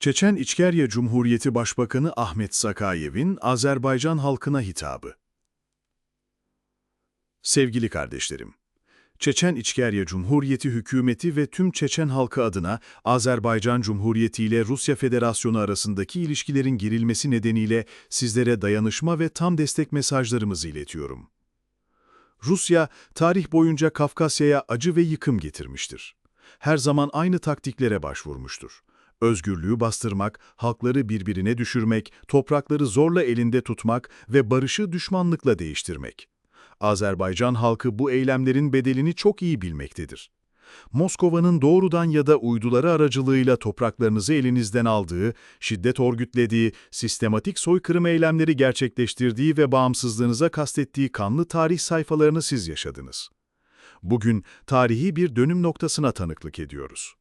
Çeçen İçkerya Cumhuriyeti Başbakanı Ahmet Sakayev'in Azerbaycan halkına hitabı. Sevgili kardeşlerim, Çeçen İçkerya Cumhuriyeti hükümeti ve tüm Çeçen halkı adına Azerbaycan Cumhuriyeti ile Rusya Federasyonu arasındaki ilişkilerin gerilmesi nedeniyle sizlere dayanışma ve tam destek mesajlarımızı iletiyorum. Rusya, tarih boyunca Kafkasya'ya acı ve yıkım getirmiştir. Her zaman aynı taktiklere başvurmuştur. Özgürlüğü bastırmak, halkları birbirine düşürmek, toprakları zorla elinde tutmak ve barışı düşmanlıkla değiştirmek. Azerbaycan halkı bu eylemlerin bedelini çok iyi bilmektedir. Moskova'nın doğrudan ya da uyduları aracılığıyla topraklarınızı elinizden aldığı, şiddet örgütlediği, sistematik soykırım eylemleri gerçekleştirdiği ve bağımsızlığınıza kastettiği kanlı tarih sayfalarını siz yaşadınız. Bugün tarihi bir dönüm noktasına tanıklık ediyoruz.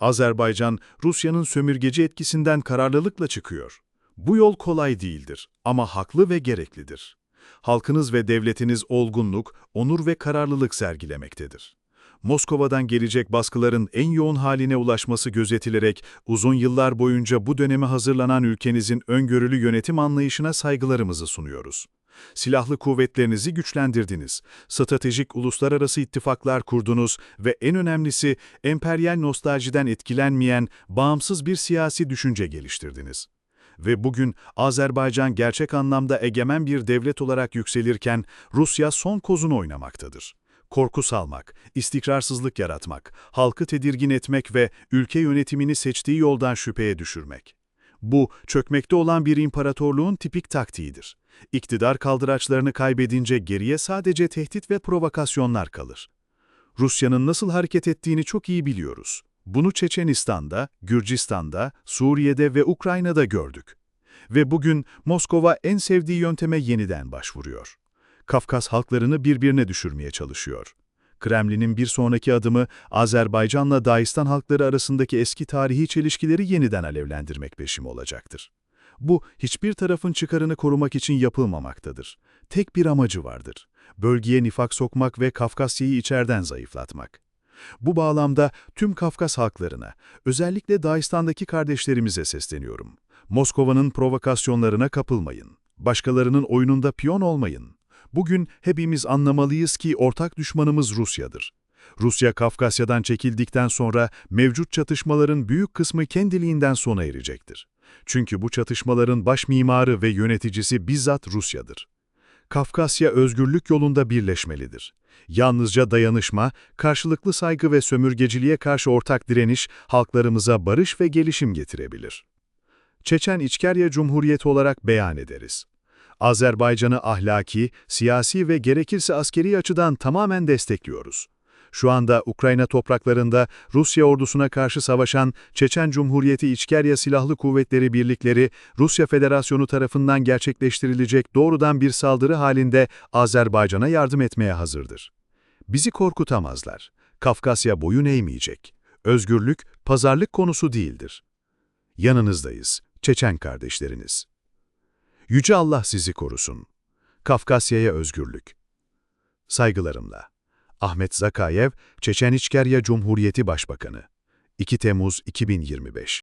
Azerbaycan, Rusya'nın sömürgeci etkisinden kararlılıkla çıkıyor. Bu yol kolay değildir ama haklı ve gereklidir. Halkınız ve devletiniz olgunluk, onur ve kararlılık sergilemektedir. Moskova'dan gelecek baskıların en yoğun haline ulaşması gözetilerek uzun yıllar boyunca bu döneme hazırlanan ülkenizin öngörülü yönetim anlayışına saygılarımızı sunuyoruz. Silahlı kuvvetlerinizi güçlendirdiniz, stratejik uluslararası ittifaklar kurdunuz ve en önemlisi emperyal nostaljiden etkilenmeyen bağımsız bir siyasi düşünce geliştirdiniz. Ve bugün Azerbaycan gerçek anlamda egemen bir devlet olarak yükselirken Rusya son kozunu oynamaktadır. Korku salmak, istikrarsızlık yaratmak, halkı tedirgin etmek ve ülke yönetimini seçtiği yoldan şüpheye düşürmek. Bu, çökmekte olan bir imparatorluğun tipik taktiğidir. İktidar kaldıraçlarını kaybedince geriye sadece tehdit ve provokasyonlar kalır. Rusya'nın nasıl hareket ettiğini çok iyi biliyoruz. Bunu Çeçenistan'da, Gürcistan'da, Suriye'de ve Ukrayna'da gördük. Ve bugün Moskova en sevdiği yönteme yeniden başvuruyor. Kafkas halklarını birbirine düşürmeye çalışıyor. Kremlin'in bir sonraki adımı Azerbaycan'la Dağistan halkları arasındaki eski tarihi çelişkileri yeniden alevlendirmek peşimi olacaktır. Bu, hiçbir tarafın çıkarını korumak için yapılmamaktadır. Tek bir amacı vardır. Bölgeye nifak sokmak ve Kafkasya'yı içeriden zayıflatmak. Bu bağlamda tüm Kafkas halklarına, özellikle Dağistan'daki kardeşlerimize sesleniyorum. Moskova'nın provokasyonlarına kapılmayın. Başkalarının oyununda piyon olmayın. Bugün hepimiz anlamalıyız ki ortak düşmanımız Rusya'dır. Rusya Kafkasya'dan çekildikten sonra mevcut çatışmaların büyük kısmı kendiliğinden sona erecektir. Çünkü bu çatışmaların baş mimarı ve yöneticisi bizzat Rusya'dır. Kafkasya özgürlük yolunda birleşmelidir. Yalnızca dayanışma, karşılıklı saygı ve sömürgeciliğe karşı ortak direniş halklarımıza barış ve gelişim getirebilir. Çeçen İçkerya Cumhuriyeti olarak beyan ederiz. Azerbaycan'ı ahlaki, siyasi ve gerekirse askeri açıdan tamamen destekliyoruz. Şu anda Ukrayna topraklarında Rusya ordusuna karşı savaşan Çeçen Cumhuriyeti İçkerya Silahlı Kuvvetleri Birlikleri, Rusya Federasyonu tarafından gerçekleştirilecek doğrudan bir saldırı halinde Azerbaycan'a yardım etmeye hazırdır. Bizi korkutamazlar. Kafkasya boyun eğmeyecek. Özgürlük, pazarlık konusu değildir. Yanınızdayız, Çeçen kardeşleriniz. Yüce Allah sizi korusun. Kafkasya'ya özgürlük. Saygılarımla. Ahmet Zakayev, Çeçen İçkerya Cumhuriyeti Başbakanı. 2 Temmuz 2025